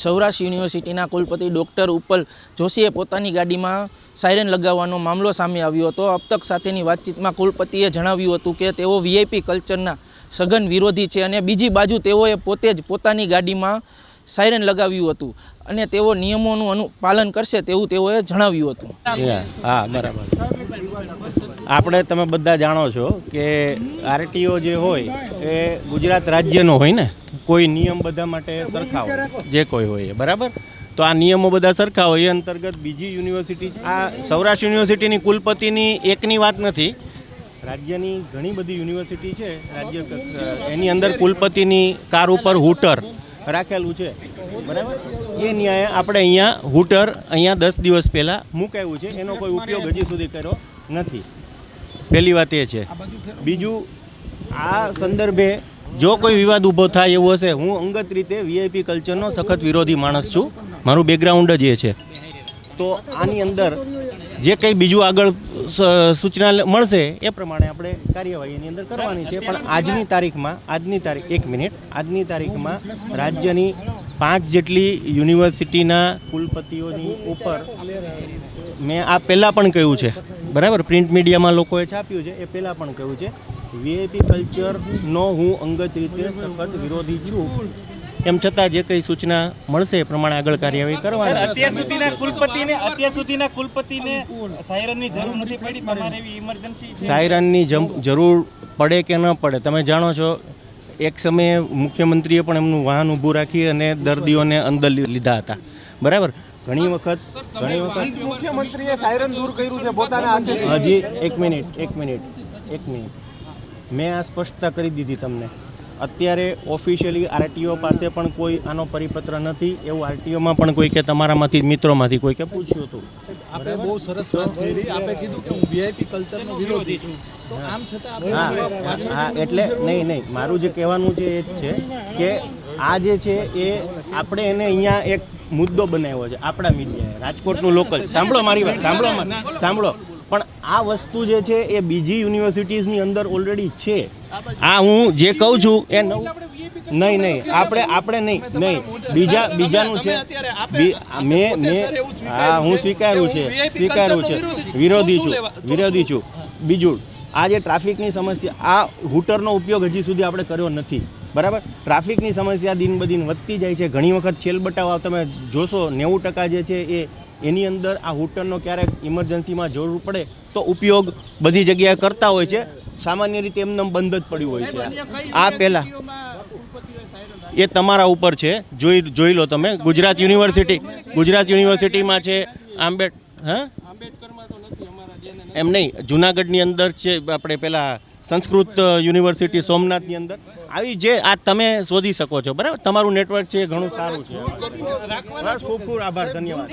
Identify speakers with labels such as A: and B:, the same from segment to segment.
A: સૌરાષ્ટ્ર યુનિવર્સિટીના કુલપતિ ડૉક્ટર ઉપલ જોશીએ પોતાની ગાડીમાં સાયરન લગાવવાનો મામલો સામે આવ્યો હતો. અપતક સાથેની વાતચીતમાં કુલપતિએ જણાવ્યું હતું કે તેઓ વીઆઈપી કલ્ચરના સઘન વિરોધી છે અને બીજી બાજુ તેઓએ પોતે જ પોતાની ગાડીમાં સાયરન લગાવ્યું હતું અને તેઓ નિયમોનું અનુ પાલન કરશે તેવું તેઓએ જણાવ્યું હતું.
B: હા, બરાબર. આપણે તમે બધા જાણો છો કે આરટીઓ જે હોય એ ગુજરાત રાજ્યનો હોય ને? કોઈ નિયમ બધા માટે સરખા હોય જે કોઈ હોય બરાબર? તો આ નિયમો બધા સરખા હોય એ અંતર્ગત બીજી યુનિવર્સિટી આ સૌરાષ્ટ્ર યુનિવર્સિટીની કુલપતિની એકની વાત નથી. રાજ્યની ઘણી બધી યુનિવર્સિટી છે રાજ્ય એની અંદર કુલપતિની કાર ઉપર હૂટર રાખેલું છે. બરાબર? એ ન્યાય આપણે અહીંયા હૂટર અહીંયા દસ દિવસ પહેલાં મુકાયું છે. એનો કોઈ ઉપયોગ હજી સુધી કર્યો નથી. પહેલી વાત એ છે. બીજું આ સંદર્ભે જો કોઈ વિવાદ ઊભો થાય એવો હશે, હું અંગત રીતે વીઆઈપી કલ્ચરનો સખત વિરોધી માણસ છું. મારું બેકગ્રાઉન્ડ જ એ છે. તો આની અંદર જે કંઈ બીજું આગળ સૂચના મળશે, એ પ્રમાણે આપણે કાર્યવાહી એની અંદર કરવાની છે. પણ આજની તારીખમાં, આજની તારીખ, એક મિનિટ, આજની તારીખમાં રાજ્યની પાંચ જેટલી યુનિવર્સિટીના કુલપતિઓની ઉપર મેં આ પહેલાં પણ કહ્યું છે. બરાબર પ્રિન્ટ મીડિયામાં લોકોએ છાપ્યું છે એ પહેલાં પણ કહ્યું છે વીઆઈપી કલ્ચરનો હું અંગત રીતે સખત વિરોધી છું. એમ છતાં જે કંઈ સૂચના મળશે એ પ્રમાણે આગળ કાર્યવાહી કરવાની
C: અત્યાર સુધીના કુલપતિને અત્યાર સુધીના કુલપતિને સાયરનની જરૂર નથી પડી તમારે એવી ઇમરજન્સી
B: સાયરનની જરૂર પડે કે ન પડે? તમે જાણો છો એક સમયે મુખ્યમંત્રીએ પણ એમનું વાહન ઊભું રાખી અને દર્દીઓને અંદર લીધા હતા. બરાબર? ઘણી વખત ઘણી વખત.
D: મુખ્યમંત્રીએ સાયરન દૂર કર્યું છે પોતાના હાથે.
B: હજી એક મિનિટ એક મિનિટ એક મિનિટ. મેં આ સ્પષ્ટતા કરી દીધી તમને. અત્યારે ઓફિશિયલી આરટીઓ પાસે પણ કોઈ આનો પરિપત્ર નથી એવું આરટીઓમાં પણ કોઈ કે તમારામાંથી મિત્રોમાંથી કોઈ કે પૂછ્યું હતું.
D: આપણે બહુ સરસ વાત કરી. આપણે કીધું કે હું વીઆઈપી કલ્ચરનો વિરોધી છું. તો આમ છતાં
B: હા એટલે નહીં નહીં. મારું જે કહેવાનું છે એ જ છે કે આ જે છે એ આપણે એને અહીંયા એક મુદ્દો બનાવ્યો છે આપણા મીડિયાએ. રાજકોટનું લોકલ સાંભળો મારી વાત સાંભળો સાંભળો. પણ આ વસ્તુ જે છે એ બીજી યુનિવર્સિટીઝની અંદર ઓલરેડી છે. આ હું જે કહું છું એ નહીં નહીં. આપણે આપણે નહીં નહીં. બીજા બીજાનું છે. મેં મેં હા હું સ્વીકારું છે. સ્વીકારું છે. વિરોધી છું. વિરોધી છું. બીજું આ જે ટ્રાફિકની સમસ્યા આ હૂટરનો ઉપયોગ હજી સુધી આપણે કર્યો નથી. બરાબર? ટ્રાફિકની સમસ્યા દિન બદિન વધતી જાય છે. ઘણી વખત છેલ બટાવ તમે જોશો નેવું ટકા જે છે એ એની અંદર આ હોટલનો ક્યારેક ઇમરજન્સીમાં જરૂર પડે તો ઉપયોગ બધી જગ્યાએ કરતા હોય છે. સામાન્ય રીતે એમને બંધ જ પડ્યું હોય છે. આ પહેલાં એ તમારા ઉપર છે. જોઈ જોઈ લો તમે. ગુજરાત યુનિવર્સિટી ગુજરાત યુનિવર્સિટીમાં છે આંબેડ હા? એમ નહીં. જુનાગઢની અંદર છે આપણે પેલા સંસ્કૃત યુનિવર્સિટી સોમનાથની અંદર. આવી જે આ તમે શોધી શકો છો બરાબર? તમારું નેટવર્ક છે એ ઘણું સારું છે. બસ, ખૂબ ખૂબ આભાર ધન્યવાદ.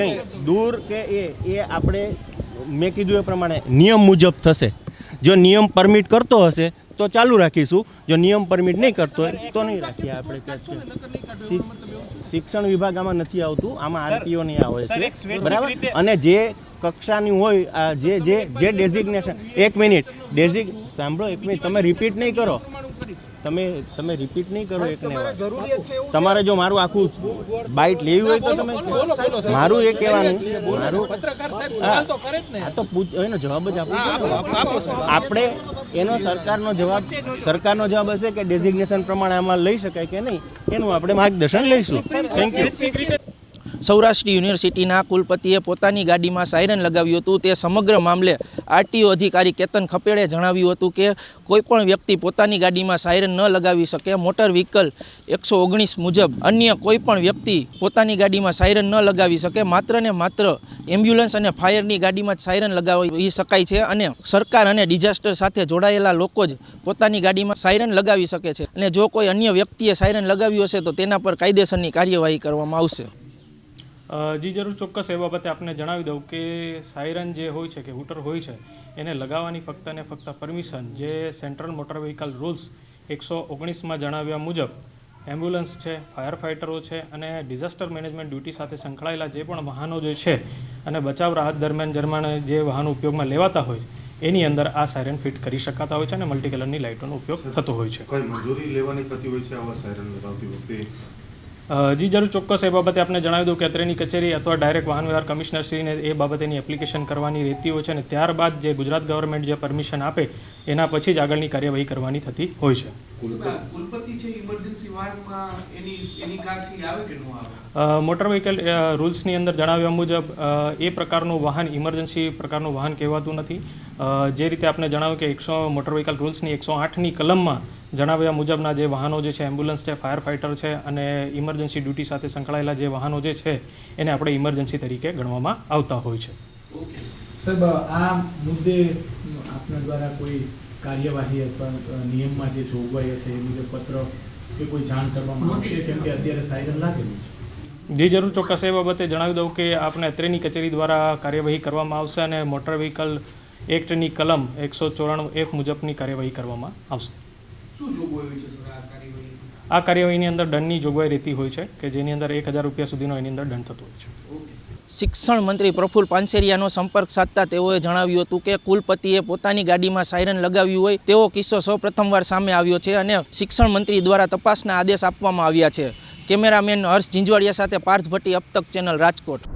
B: નહીં દૂર કે એ એ આપણે મેં કીધું એ પ્રમાણે નિયમ મુજબ થશે. જો નિયમ પરમિટ કરતો હશે તો ચાલુ રાખીશું. જો નિયમ પરમિટ નહીં કરતો હોય તો નહીં રાખીએ આપણે શિ- શિક્ષણ વિભાગ આમાં નથી આવતું આમાં આરટીઓ નહીં આવે છે. બરાબર? અને જે કક્ષાની હોય આ જે જે જે ડેઝિગ્નેશન એક મિનિટ. ડેઝિગ સાંભળો એક મિનિટ. તમે રિપીટ નહીં કરો. તમે તમે રિપીટ નહીં કરો એકને તમારે જો મારું આખું બાઇટ લેવી હોય તો તમે મારું એ કહેવાનું મારું
D: પત્રકાર સાહેબ સવાલ તો કરે જ ને.
B: આ તો પૂછ એનો જવાબ જ આપો. આપણે એનો સરકારનો જવાબ સરકારનો જવાબ હશે કે ડેઝિગ્નેશન પ્રમાણે આમાં લઈ શકાય કે નહીં એનું આપણે માર્ગદર્શન લઈશું. થેન્ક યુ
A: સૌરાષ્ટ્ર યુનિવર્સિટીના કુલપતિએ પોતાની ગાડીમાં સાયરન લગાવ્યું હતું. તે સમગ્ર મામલે આરટીઓ અધિકારી કેતન ખપેડે જણાવ્યું હતું કે, કોઈપણ વ્યક્તિ પોતાની ગાડીમાં સાયરન ન લગાવી શકે. મોટર વ્હીકલ એકસો ઓગણીસ મુજબ અન્ય કોઈપણ વ્યક્તિ પોતાની ગાડીમાં સાયરન ન લગાવી શકે. માત્ર ને માત્ર એમ્બ્યુલન્સ અને ફાયરની ગાડીમાં જ સાયરન લગાવી શકાય છે અને સરકાર અને ડિઝાસ્ટર સાથે જોડાયેલા લોકો જ પોતાની ગાડીમાં સાયરન લગાવી શકે છે. અને જો કોઈ અન્ય વ્યક્તિએ સાયરન લગાવ્યું હશે તો તેના પર કાયદેસરની કાર્યવાહી કરવામાં આવશે.
E: જી જરૂર, ચોક્કસ એ બાબતે આપને જણાવી દઉં કે સાયરન જે હોય છે કે હૂટર હોય છે, એને લગાવવાની ફક્ત ને ફક્ત પરમિશન જે સેન્ટ્રલ મોટર વ્હીકલ રૂલ્સ એકસો ઓગણીસમાં જણાવ્યા મુજબ, એમ્બ્યુલન્સ છે ફાયર ફાઇટરો છે અને ડિઝાસ્ટર મેનેજમેન્ટ ડ્યુટી સાથે સંકળાયેલા જે પણ વાહનો જે છે અને બચાવ રાહત દરમિયાન દરમિયાન જે વાહનો ઉપયોગમાં લેવાતા હોય એની અંદર આ સાયરન ફિટ કરી શકાતા હોય છે અને મલ્ટી કલરની લાઇટોનો ઉપયોગ થતો હોય છે.
F: કઈ મંજૂરી લેવાની થતી હોય છે આવા સાયરન લગાવતી વખતે?
E: જી, જરૂર. ચોક્કસ એ બાબતે આપને જણાવી દઉં કે અત્રેની કચેરી અથવા ડાયરેક્ટ વાહન વ્યવહાર કમિશનરશ્રીને એ બાબતેની એપ્લિકેશન કરવાની રહેતી હોય છે અને ત્યારબાદ જે ગુજરાત ગવર્મેન્ટ જે પરમિશન આપે, એના પછી જ આગળની કાર્યવાહી કરવાની થતી હોય છે.
F: કુલપતિ છે ઇમરજન્સી વાહનમાં એની એની કારથી આવે કે ન આવે?
E: અ, મોટર વ્હીકલ રૂલ્સની અંદર જણાવ્યા મુજબ એ પ્રકારનું વાહન ઇમરજન્સી પ્રકારનું વાહન કહેવાતું નથી. જે રીતે આપણે જણાવ્યું કે એકસો મોટર વ્હીકલ રૂલ્સની એકસો આઠની કલમમાં જણાવ્યા મુજબના જે વાહનો જે છે એમ્બ્યુલન્સ છે ફાયર ફાઇટર છે અને ઇમરજન્સી ડ્યુટી સાથે સંકળાયેલા જે વાહનો જે છે એને આપણે ઇમરજન્સી તરીકે ગણવામાં આવતા હોય છે.
G: સાહેબ આ મુદ્દે આપના દ્વારા કોઈ કાર્યવાહી અથવા નિયમમાં જે જોગવાઈ હશે એ મુજબ પત્ર કે કોઈ જાણ કરવામાં આવશે કેમ કે અત્યારે સાયરન લાગેલું છે.
E: જે જરૂર. ચોક્કસ એ બાબતે જણાવી દઉં કે આપણે અત્રેની કચેરી દ્વારા કાર્યવાહી કરવામાં આવશે અને મોટર વ્હીકલ એક્ટની કલમ એકસો ચોરાણું એફ મુજબની કાર્યવાહી કરવામાં આવશે.
F: શું જોગવાઈ છે સર આ કાર્યવાહી?
E: આ કાર્યવાહીની અંદર દંડની જોગવાઈ રહેતી હોય છે કે જેની અંદર એક હજાર રૂપિયા સુધીનો એની અંદર દંડ થતો હોય છે.
F: ઓકે
A: શિક્ષણ મંત્રી પ્રફુલ પાનસેરિયાનો સંપર્ક સાધતા તેઓએ જણાવ્યું હતું કે કુલપતિએ પોતાની ગાડીમાં સાયરન લગાવ્યું હોય તેવો કિસ્સો સૌ પ્રથમવાર સામે આવ્યો છે અને શિક્ષણ મંત્રી દ્વારા તપાસના આદેશ આપવામાં આવ્યા છે. કેમેરામેન હર્ષ ઝીંઝવાડિયા સાથે પાર્થ ભટ્ટી અબતક ચેનલ રાજકોટ.